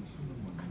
там все нормально.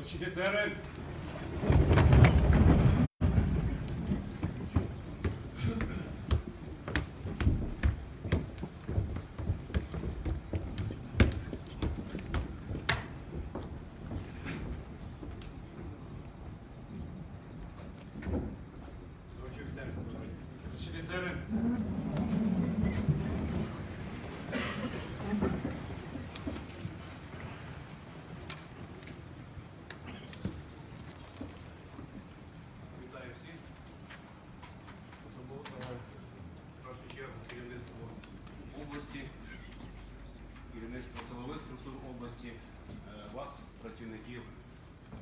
Hoş geldin. Працівників е,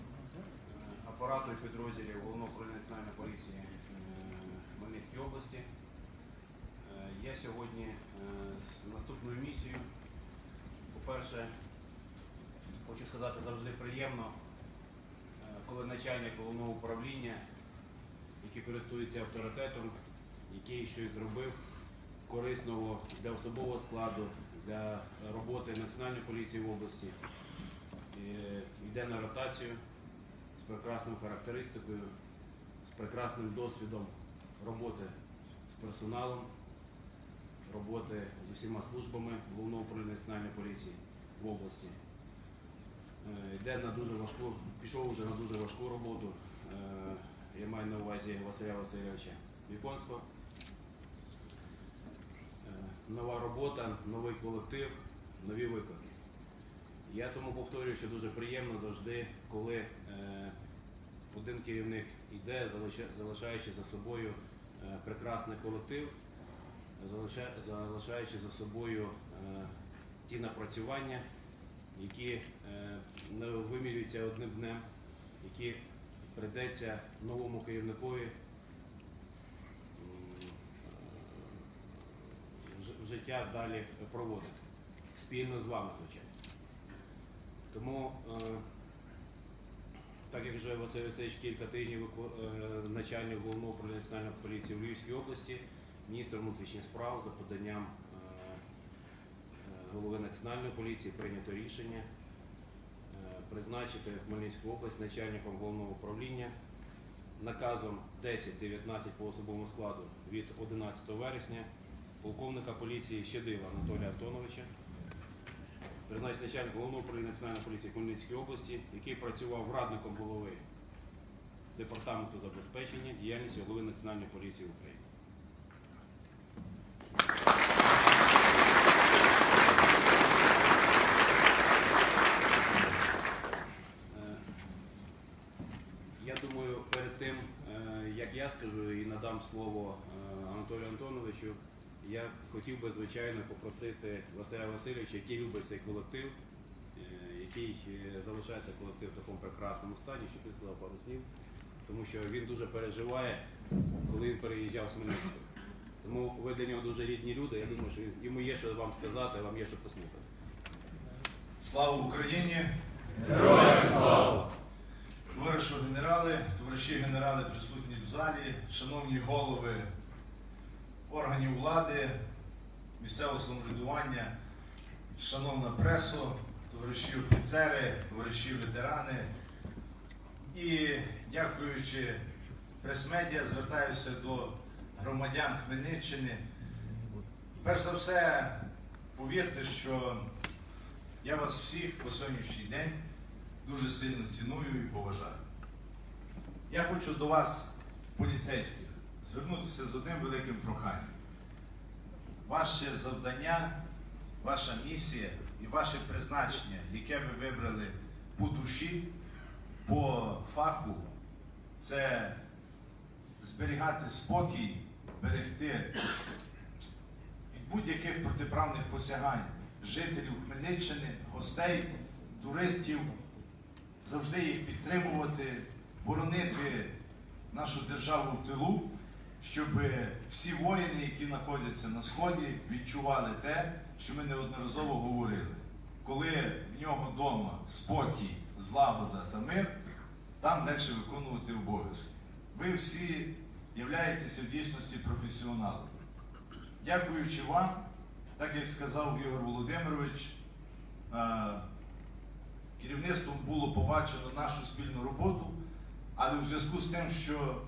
апарату підрозділів Головного управління національної поліції е, Хмельницької області. Е, Я сьогодні е, з наступною місією. По-перше, хочу сказати, завжди приємно, коли начальник головного управління, який користується авторитетом, який щось зробив корисного для особового складу, для роботи Національної поліції в області, йде на ротацію з прекрасною характеристикою, з прекрасним досвідом роботи з персоналом, роботи з усіма службами головного управління Національної поліції в області. Е, Йде на дуже важку, пішов вже на дуже важку роботу. Е, Я маю на увазі Василя Васильовича Віконського. Е, Нова робота, новий колектив, нові виклики. Я тому повторюю, що дуже приємно завжди, коли е, один керівник йде, залишаючи за собою е, прекрасний колектив, залишаючи за собою е, ті напрацювання, які не вимірюються одним днем, які прийдеться новому керівникові життя далі проводити. Спільно з вами, звичайно. Тому, е, так як вже Василь Васильович кілька тижнів е, начальник головного управління національної поліції в Львівській області, міністр внутрішніх справ за поданням е, голови національної поліції прийнято рішення призначити Хмельницьку область начальником головного управління наказом 10-19 по особовому складу від 11 вересня полковника поліції Щедила Анатолія Антоновича. Призначити начальник головного управління національної поліції Хмельницької області, який працював радником голови департаменту забезпечення діяльності голови Національної поліції України. Е, Я думаю, перед тим, е, як я скажу і надам слово е, Анатолію Антоновичу, я хотів би, звичайно, попросити Василя Васильовича, який любить цей колектив, е, який е, залишається колектив в такому прекрасному стані, щоб він сказав пару слів, тому що він дуже переживає, коли він переїжджав з Хмельницького. Тому ви для нього дуже рідні люди. Я думаю, що йому є що вам сказати, вам є що послухати. Слава Україні! Товаришу генерали, товариші генерали присутні в залі, шановні голови органів влади, місцевого самоврядування, шановна пресо, товариші офіцери, товариші ветерани. І дякуючи прес-медіа, звертаюся до громадян Хмельниччини. Перш за все, повірте, що я вас всіх по сьогоднішній день дуже сильно ціную і поважаю. Я хочу до вас, поліцейських, звернутися з одним великим проханням. ваше завдання, ваша місія і ваше призначення, яке ви вибрали по душі, по фаху, це зберігати спокій, берегти від будь-яких протиправних посягань жителів Хмельниччини, гостей, туристів, завжди їх підтримувати, боронити нашу державу в тилу, щоб всі воїни, які знаходяться на сході, відчували те, що ми неодноразово говорили. Коли в нього вдома спокій, злагода та мир, там легше виконувати обов'язки. Ви всі являєтеся в дійсності професіоналами. Дякуючи вам, так як сказав Ігор Володимирович, е, керівництвом було побачено нашу спільну роботу, але у зв'язку з тим, що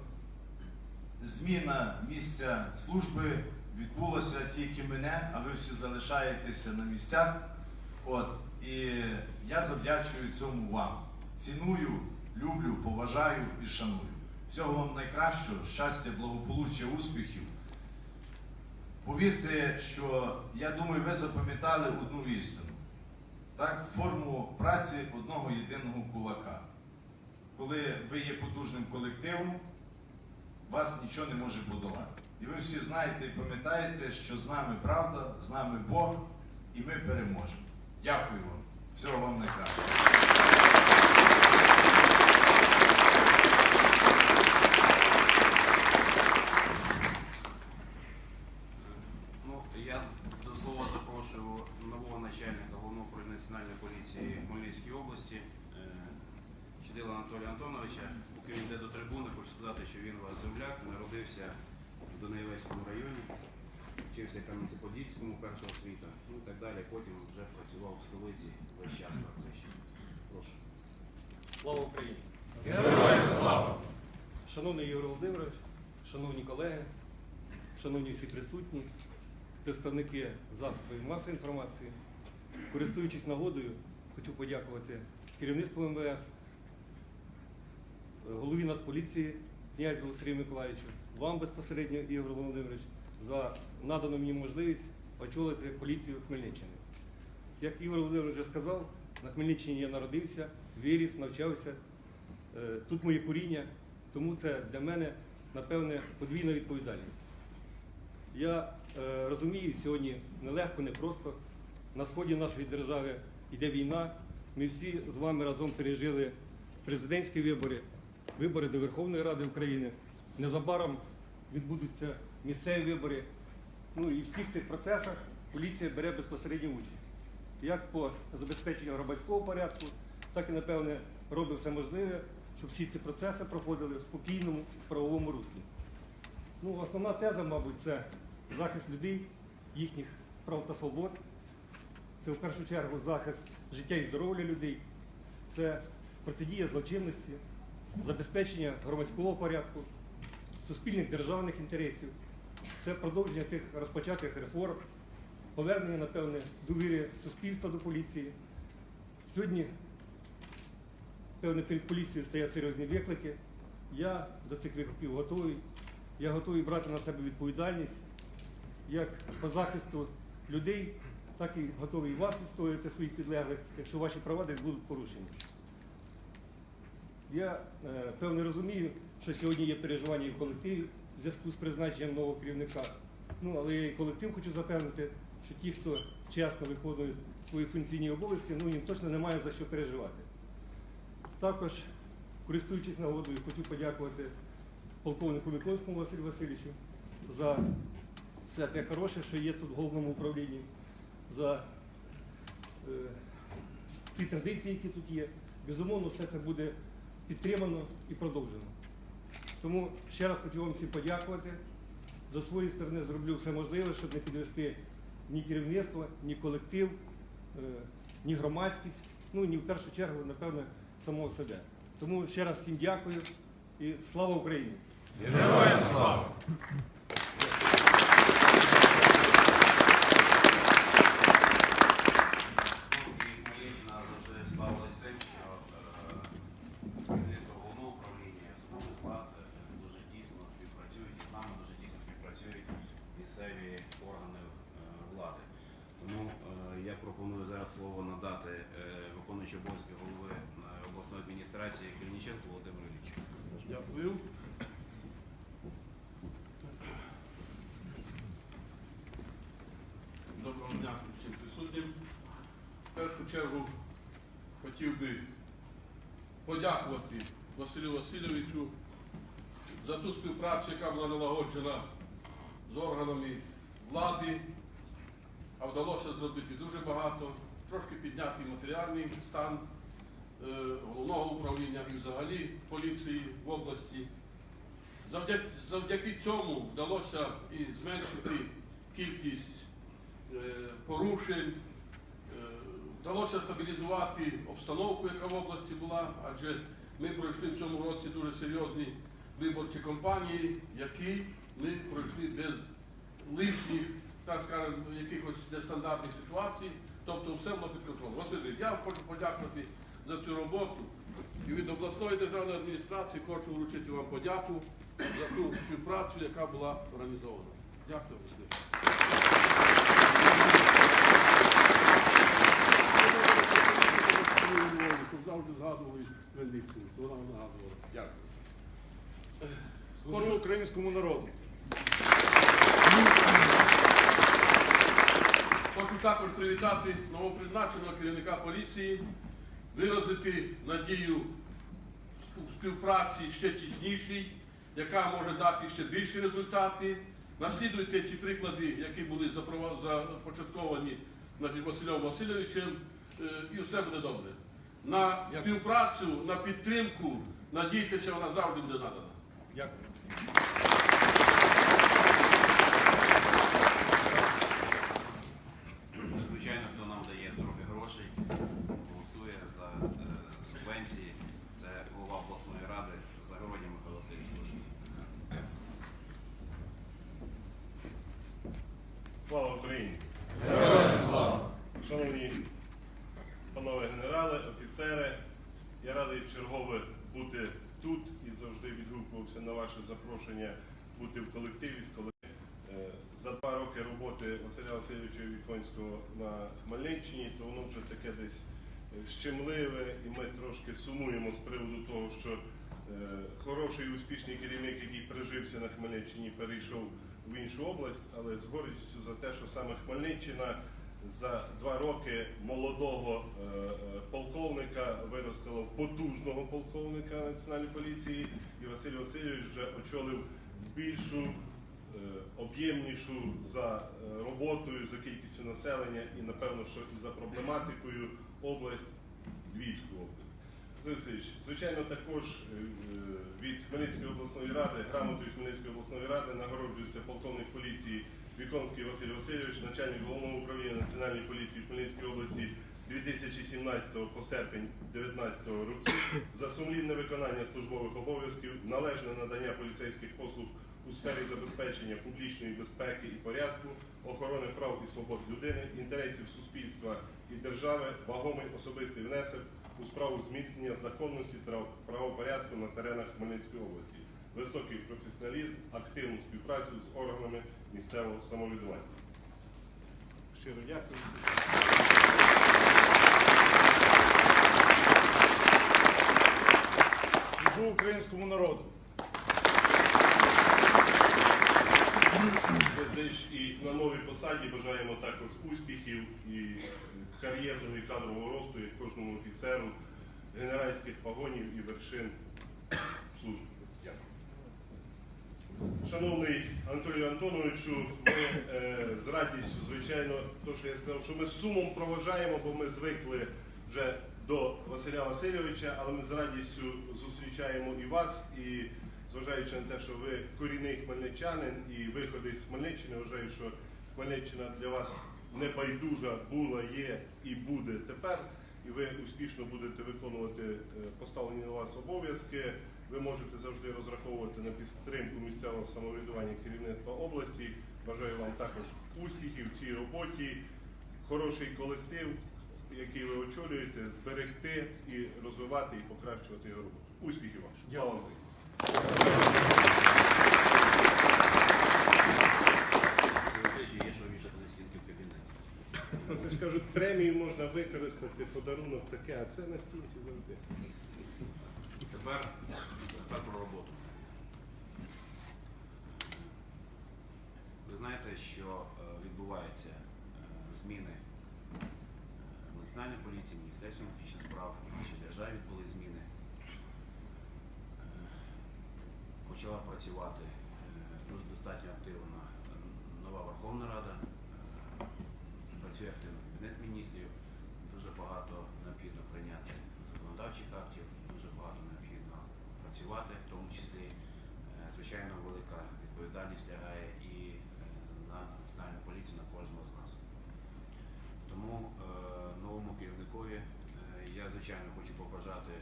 зміна місця служби відбулася тільки мене, а ви всі залишаєтеся на місцях. От, і я завдячую цьому вам. Ціную, люблю, поважаю і шаную. Всього вам найкращого, щастя, благополуччя, успіхів. Повірте, що я думаю, ви запам'ятали одну істину. Так, форму праці одного єдиного кулака. Коли ви є потужним колективом, вас нічого не може будувати. І ви всі знаєте і пам'ятаєте, що з нами правда, з нами Бог, і ми переможемо. Дякую вам. Всього вам найкращого. Ну, я до слова запрошую нового начальника головного управління національної поліції Хмельницької області е, Щедила Анатолія Антоновича. Поки він йде до трибуни, хочу сказати, що він у вас земляк, народився в Донецькому районі, вчився в Кам'янці-Подільському першого освіта, ну і так далі. Потім вже працював в столиці весь час практично. Прошу. Слава Україні! Героям слава! Шановний Ігор Володимирович, шановні колеги, шановні всі присутні, представники засобів масової інформації, користуючись нагодою, хочу подякувати керівництву МВС, голові Нацполіції князю Сергію Миколаївичу, вам безпосередньо, Ігор Володимирович, за надану мені можливість очолити поліцію Хмельниччини. Як Ігор Володимирович вже сказав, на Хмельниччині я народився, виріс, навчався. Е, Тут моє коріння, тому це для мене, напевне, подвійна відповідальність. Я е, розумію, сьогодні нелегко, непросто. На сході нашої держави йде війна. Ми всі з вами разом пережили президентські вибори, вибори до Верховної Ради України. Незабаром відбудуться місцеві вибори. Ну і в всіх цих процесах поліція бере безпосередню участь. Як по забезпеченню громадського порядку, так і, напевне, робить все можливе, щоб всі ці процеси проходили в спокійному правовому руслі. Ну, основна теза, мабуть, це захист людей, їхніх прав та свобод. Це в першу чергу захист життя і здоров'я людей, це протидія злочинності, забезпечення громадського порядку, суспільних державних інтересів, це продовження тих розпочатих реформ, повернення, напевне, довіри суспільства до поліції. Сьогодні, певне, перед поліцією стоять серйозні виклики. Я до цих викликів готовий. Я готовий брати на себе відповідальність як по захисту людей, так і готовий вас відстоювати своїх підлеглих, якщо ваші права десь будуть порушені. Я е, певне розумію, що сьогодні є переживання і в колективі в зв'язку з призначенням нового керівника. Ну, але я і колектив хочу запевнити, що ті, хто чесно виконує свої функційні обов'язки, ну їм точно немає за що переживати. Також, користуючись нагодою, хочу подякувати полковнику Микольському Василю Васильовичу за все те хороше, що є тут в головному управлінні, за е, ті традиції, які тут є. Безумовно, все це буде підтримано і продовжено. Тому ще раз хочу вам всім подякувати. За свої сторони зроблю все можливе, щоб не підвести ні керівництво, ні колектив, е, ні громадськість, ну ні в першу чергу, напевне, самого себе. Тому ще раз всім дякую і слава Україні! Героям слава! зараз слово надати е, виконуючий обов'язки голови е, обласної адміністрації Кельніченко Володимиру Іллічу. Дякую. Доброго дня всім присутнім. В першу чергу хотів би подякувати Василю Васильовичу за ту співпрацю, яка була налагоджена з органами влади, а вдалося зробити дуже багато трошки підняти матеріальний стан е, головного управління і взагалі поліції в області. Завдяки, завдяки цьому вдалося і зменшити кількість е, порушень, е, вдалося стабілізувати обстановку, яка в області була, адже ми пройшли в цьому році дуже серйозні виборчі кампанії, які ми пройшли без лишніх, так скажемо, якихось нестандартних ситуацій. Тобто все було під контролем. Василь, я хочу подякувати за цю роботу. І від обласної державної адміністрації хочу вручити вам подяку за ту співпрацю, яка була організована. Дякую. Завжди згадували то вона нагадувала. Дякую. Служу українському народу. Хочу також привітати новопризначеного керівника поліції, виразити надію у співпраці ще тіснішій, яка може дати ще більші результати. Наслідуйте ті приклади, які були започатковані Василем Васильовичем, е, і все буде добре. На співпрацю, на підтримку, надійтеся, вона завжди буде надана. Дякую. Звичайно, хто нам дає трохи грошей, голосує за е, субвенції. Це голова обласної ради Загородній Михайло Васильович. Прошу. Слава Україні! Шановні панове генерали, офіцери, я радий чергове бути тут і завжди відгукувався на ваше запрошення бути в колективі з е, за два роки роботи Василя Васильовича Віконського на Хмельниччині, то воно вже таке десь е, щемливе, і ми трошки сумуємо з приводу того, що е, хороший і успішний керівник, який прижився на Хмельниччині, перейшов в іншу область, але з гордістю за те, що саме Хмельниччина за два роки молодого е, е, полковника виростила в потужного полковника Національної поліції, і Василь Васильович вже очолив більшу, е, об'ємнішу за роботою, за кількістю населення і, напевно, що і за проблематикою область Львівську область. Василь Васильович, звичайно, також від Хмельницької обласної ради, грамотою Хмельницької обласної ради нагороджується полковник поліції Віконський Василь Васильович, начальник головного управління Національної поліції Хмельницької області 2017 по серпень 2019 років за сумлінне виконання службових обов'язків, належне надання поліцейських послуг у сфері забезпечення публічної безпеки і порядку, охорони прав і свобод людини, інтересів суспільства і держави, вагомий особистий внесок у справу зміцнення законності та правопорядку на теренах Хмельницької області, високий професіоналізм, активну співпрацю з органами місцевого самоврядування. Щиро дякую. Служу українському народу. І на новій посаді бажаємо також успіхів і кар'єрного і кадрового росту, як кожному офіцеру, генеральських погонів і вершин служби. Шановний Анатолію Антоновичу, ми е, з радістю, звичайно, то, що я сказав, що ми з сумом проважаємо, бо ми звикли вже до Василя Васильовича, але ми з радістю зустрічаємо і вас, і зважаючи на те, що ви корінний хмельничанин і виходить з Хмельниччини, вважаю, що Хмельниччина для вас небайдужа була, є і буде тепер. І ви успішно будете виконувати е, поставлені на вас обов'язки. Ви можете завжди розраховувати на підтримку місцевого самоврядування керівництва області. Бажаю вам також успіхів в цій роботі, хороший колектив, який ви очолюєте, зберегти і розвивати і покращувати його роботу. Успіхів вам! Ж кажуть, премію можна використати, подарунок таке, а це на стінці завжди. Тепер, тепер про роботу. Ви знаєте, що е, відбуваються е, зміни е, в Національній поліції, Міністерстві внутрішніх справ, в нашій державі були зміни. Е, Почала працювати е, дуже достатньо активно е, нова Верховна Рада, е, працює активно Кабінет міністрів, дуже багато необхідно прийняти законодавчих актів, працювати, в тому числі, е, звичайно, велика відповідальність лягає і е, на національну поліцію, на кожного з нас. Тому е, новому керівникові я, звичайно, хочу побажати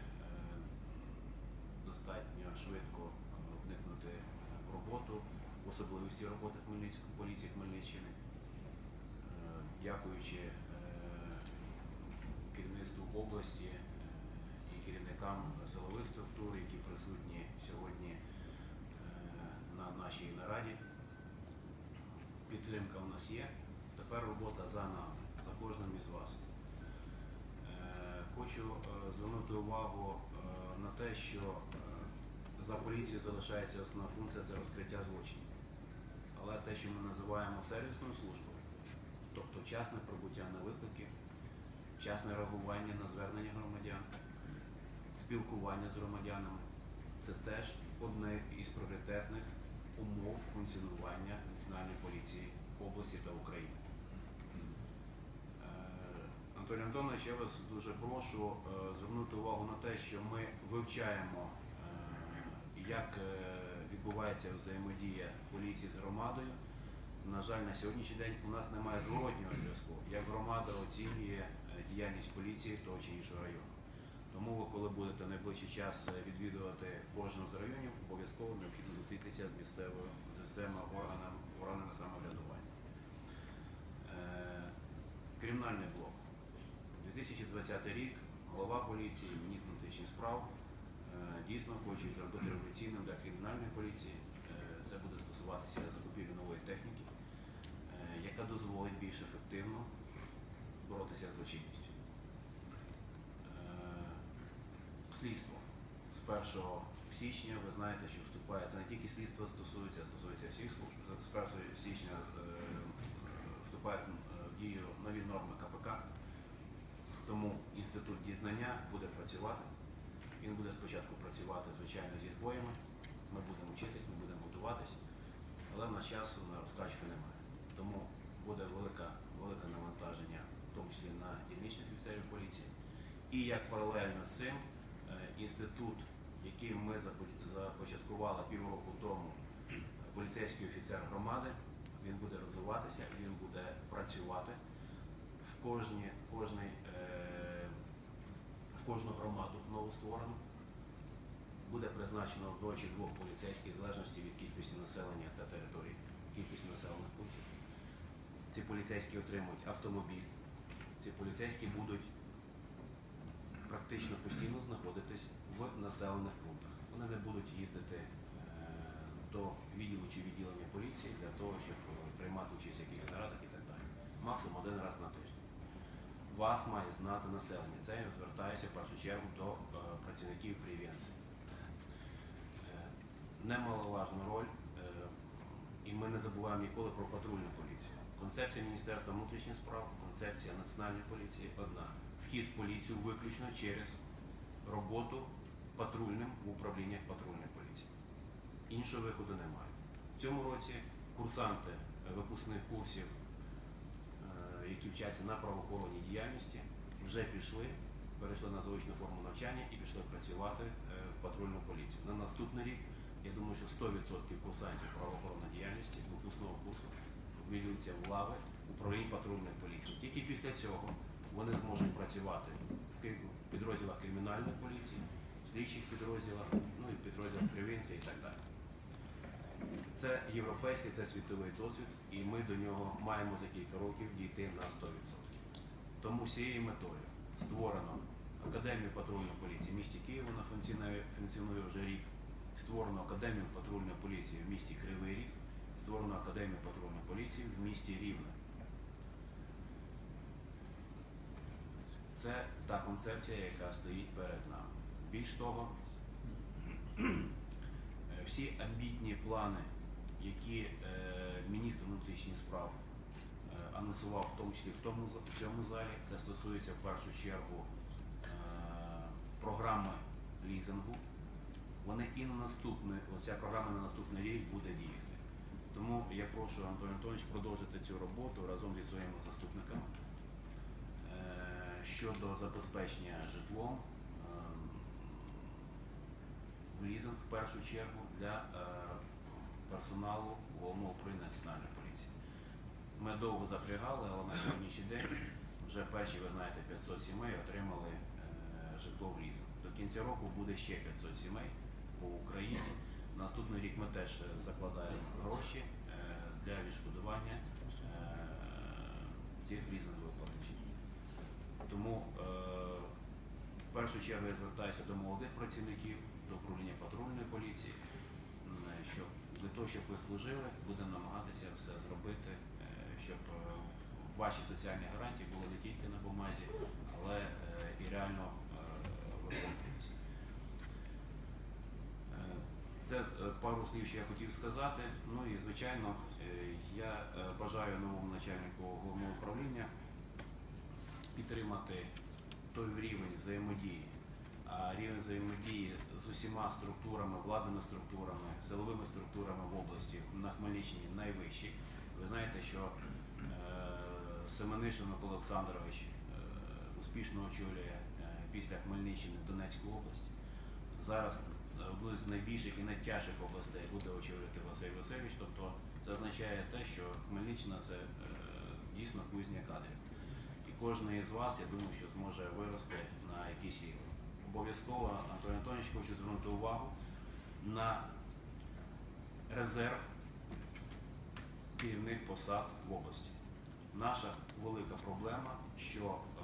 достатньо швидко вникнути в роботу, в особливості роботи Хмельницької поліції Хмельниччини. Дякуючи керівництву області керівникам силових структур, які присутні сьогодні е, на нашій нараді. Підтримка у нас є. Тепер робота за нами, за кожним із вас. Е, Хочу е, звернути увагу на те, що за поліцією залишається основна функція це розкриття злочинів. Але те, що ми називаємо сервісною службою, тобто вчасне прибуття на виклики, вчасне реагування на звернення громадян, спілкування з громадянами, це теж одне із пріоритетних умов функціонування Національної поліції області та України. Е, Анатолій Антонович, я вас дуже прошу е, звернути увагу на те, що ми вивчаємо, е, як відбувається взаємодія поліції з громадою. На жаль, на сьогоднішній день у нас немає зворотнього зв'язку, як громада оцінює діяльність поліції того чи іншого району. Тому коли будете найближчий час е, відвідувати кожен з районів, обов'язково необхідно зустрітися з місцевою з місцевими органами, органами самоврядування. Е, Кримінальний блок. 2020 рік голова поліції, міністр внутрішніх справ е, дійсно хочуть зробити революційним для кримінальної поліції. Це буде стосуватися закупівлі нової техніки, яка дозволить більш ефективно боротися з злочинністю. Е, Слідство з 1 січня ви знаєте, що вступає це не тільки слідство стосується, стосується всіх служб. З 1 січня е, вступають е, в дію нові норми КПК. Тому інститут дізнання буде працювати. Він буде спочатку працювати, звичайно, зі збоями. Ми будемо вчитись, ми будемо готуватись, але в нас часу на розкачку немає. Тому буде велика, велике навантаження, в тому числі на дільничних офіцерів поліції. І як паралельно з цим, інститут, який ми започаткували півроку тому, поліцейський офіцер громади, він буде розвиватися, він буде працювати в кожній, кожній, е, в кожну громаду новостворену. Буде призначено до чи двох поліцейських в залежності від кількості населення та території, кількості населених пунктів. Ці поліцейські отримують автомобіль. Ці поліцейські будуть практично постійно знаходитись в населених пунктах. Вони не будуть їздити е, до відділу чи відділення поліції для того, щоб е, приймати участь в якихось нарадах і так далі. Максимум один раз на тиждень. Вас має знати населення. Це я звертаюся в першу чергу до е, працівників превенції. Е, Немаловажну роль, і ми не забуваємо ніколи про патрульну поліцію. Концепція Міністерства внутрішніх справ, концепція Національної поліції одна. Вхід поліцію виключно через роботу патрульним в управліннях патрульної поліції. Іншого виходу немає. В цьому році курсанти випускних курсів, е, які вчаться на правоохоронній діяльності, вже пішли, перейшли на заочну форму навчання і пішли працювати е, в патрульну поліцію. На наступний рік, я думаю, що 100% курсантів правоохоронної діяльності випускного курсу вилюються в лави управлінь патрульної поліції. Тільки після цього вони зможуть працювати в підрозділах кримінальної поліції, в слідчих підрозділах, ну і в підрозділах превенції і так далі. Це європейський, це світовий досвід, і ми до нього маємо за кілька років дійти на 100%. Тому цією метою створено Академію патрульної поліції в місті Києві, вона функціонує, функціонує вже рік. Створено Академію патрульної поліції в місті Кривий Ріг, створено Академію патрульної поліції в місті Рівне. Це та концепція, яка стоїть перед нами. Більш того, Всі амбітні плани, які е, міністр внутрішніх справ е, анонсував, в тому числі в тому в цьому залі, це стосується в першу чергу е, програми лізингу. Вони і на наступний, оця програма на наступний рік буде діяти. Тому я прошу Антон Антонович продовжити цю роботу разом зі своїми заступниками щодо забезпечення житлом ем, в лізинг в першу чергу для е, персоналу головного управління національної поліції. Ми довго запрягали, але на сьогоднішній день вже перші, ви знаєте, 500 сімей отримали е, житло в лізинг. До кінця року буде ще 500 сімей по Україні. Наступний рік ми теж закладаємо гроші е, для відшкодування цих лізингових платежів. Тому е, в першу чергу я звертаюся до молодих працівників, до управління патрульної поліції, щоб для того, щоб ви служили, будемо намагатися все зробити, е, щоб е, ваші соціальні гарантії були не тільки на бумазі, але і реально виконувалися. Е, Це пару слів, що я хотів сказати. Ну і звичайно, я бажаю новому начальнику головного управління підтримати той рівень взаємодії. А рівень взаємодії з усіма структурами, владними структурами, силовими структурами в області на Хмельниччині найвищий. Ви знаєте, що е, Семенишин Микола Олександрович е, успішно очолює е, після Хмельниччини Донецьку область. Зараз одну з найбільших і найтяжчих областей буде очолювати Василь Васильович. Тобто це означає те, що Хмельниччина це дійсно кузня кадрів. Кожен із вас, я думаю, що зможе вирости на якийсь рівень. Обов'язково, Антон Антонович, хочу звернути увагу на резерв керівних посад в області. Наша велика проблема, що е,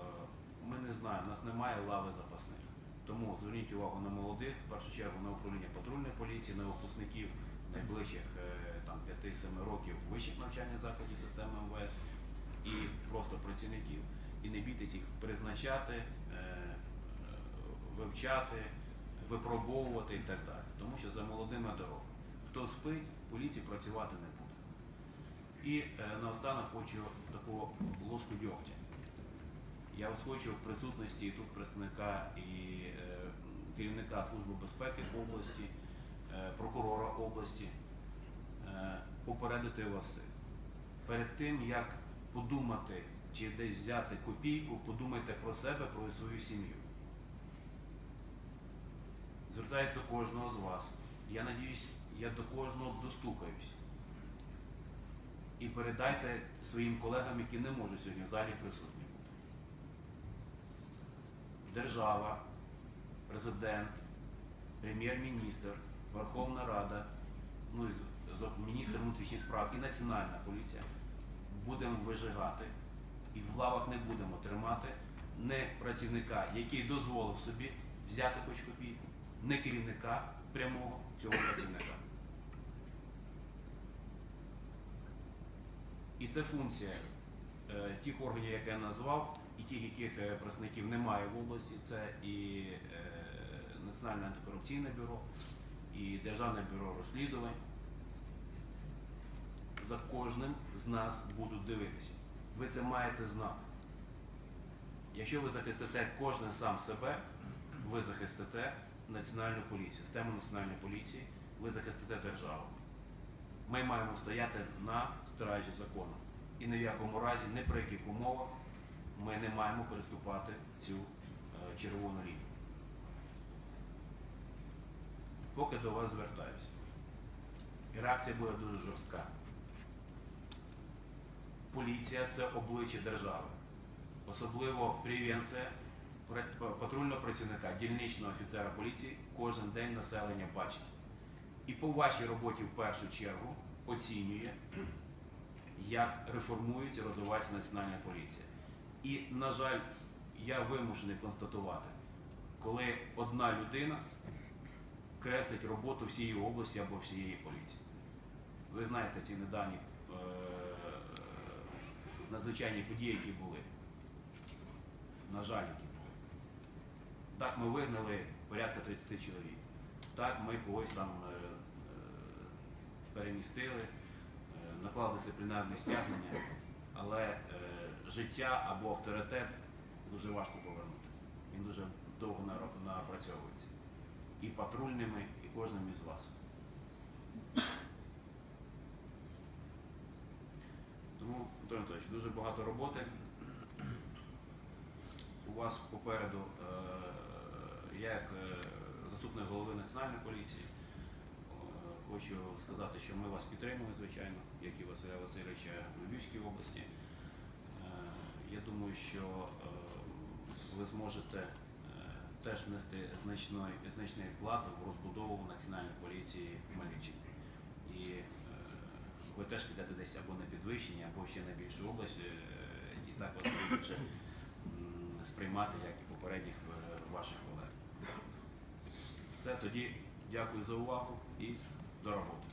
ми не знаємо, у нас немає лави запасних. Тому зверніть увагу на молодих, в першу чергу на управління патрульної поліції, на випускників найближчих е, там 5-7 років вищих навчальних закладів системи МВС і просто працівників. І не бійтесь їх призначати, е, вивчати, випробовувати і так далі. Тому що за молодими дорога. Хто спить, поліції працювати не буде. І е, наостанок хочу таку ложку дьогтя. Я ось хочу в присутності тут представника і е, керівника Служби безпеки області, прокурора області попередити вас. Перед тим, як подумати чи десь взяти копійку, подумайте про себе, про свою сім'ю. Звертаюсь до кожного з вас. Я надіюсь, я до кожного достукаюсь. І передайте своїм колегам, які не можуть сьогодні в залі присутні бути. Держава, президент, прем'єр-міністр, Верховна Рада, ну міністр внутрішніх справ і Національна поліція будемо вижигати і в лавах не будемо тримати не працівника, який дозволив собі взяти хоч копійку, не керівника прямого цього працівника. І це функція е, тих органів, які я назвав, і тих, яких е, представників немає в області, це і е, Національне антикорупційне бюро, і Державне бюро розслідувань. За кожним з нас будуть дивитися. Ви це маєте знати. Якщо ви захистите кожен сам себе, ви захистите національну поліцію, систему національної поліції, ви захистите державу. Ми маємо стояти на стражі закону. І ні в якому разі, ні при яких умовах ми не маємо переступати цю е, червону лінію. Поки до вас звертаюся. Реакція буде дуже жорстка. Поліція це обличчя держави. Особливо превенція патрульного працівника, дільничного офіцера поліції кожен день населення бачить. І по вашій роботі в першу чергу оцінює, як реформується і розвивається національна поліція. І, на жаль, я вимушений констатувати, коли одна людина креслить роботу всієї області або всієї поліції. Ви знаєте ці недавні е, надзвичайні події, які були. На жаль, які були. Так, ми вигнали порядка 30 чоловік. Так, ми когось там е, е, перемістили, е, наклали дисциплінарне стягнення, але життя або авторитет дуже важко повернути. Він дуже довго напрацьовується. І патрульними, і кожним із вас. Тому, Антон Анатолійович, дуже багато роботи. У вас попереду, е, я як е, заступник голови Національної поліції, е, хочу сказати, що ми вас підтримуємо, звичайно, як і Василя Васильовича в Львівській області. Я думаю, що ви зможете теж внести значний, вклад в розбудову Національної поліції в Хмельниччині. І ви теж підете десь або на підвищення, або ще на більшу область, е, і так вас будуть сприймати, як і попередніх е, ваших колег. Все, тоді дякую за увагу і до роботи.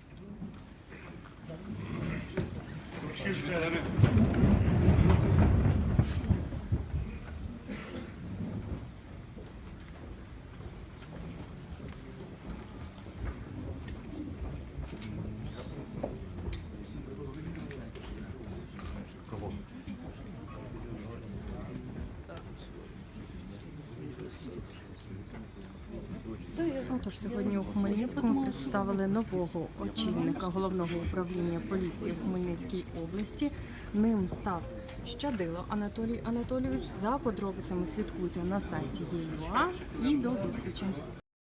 Хмельницькому представили нового очільника головного управління поліції в Хмельницькій області. Ним став Щадило Анатолій Анатолійович. За подробицями слідкуйте на сайті ЄЮА і до зустрічі.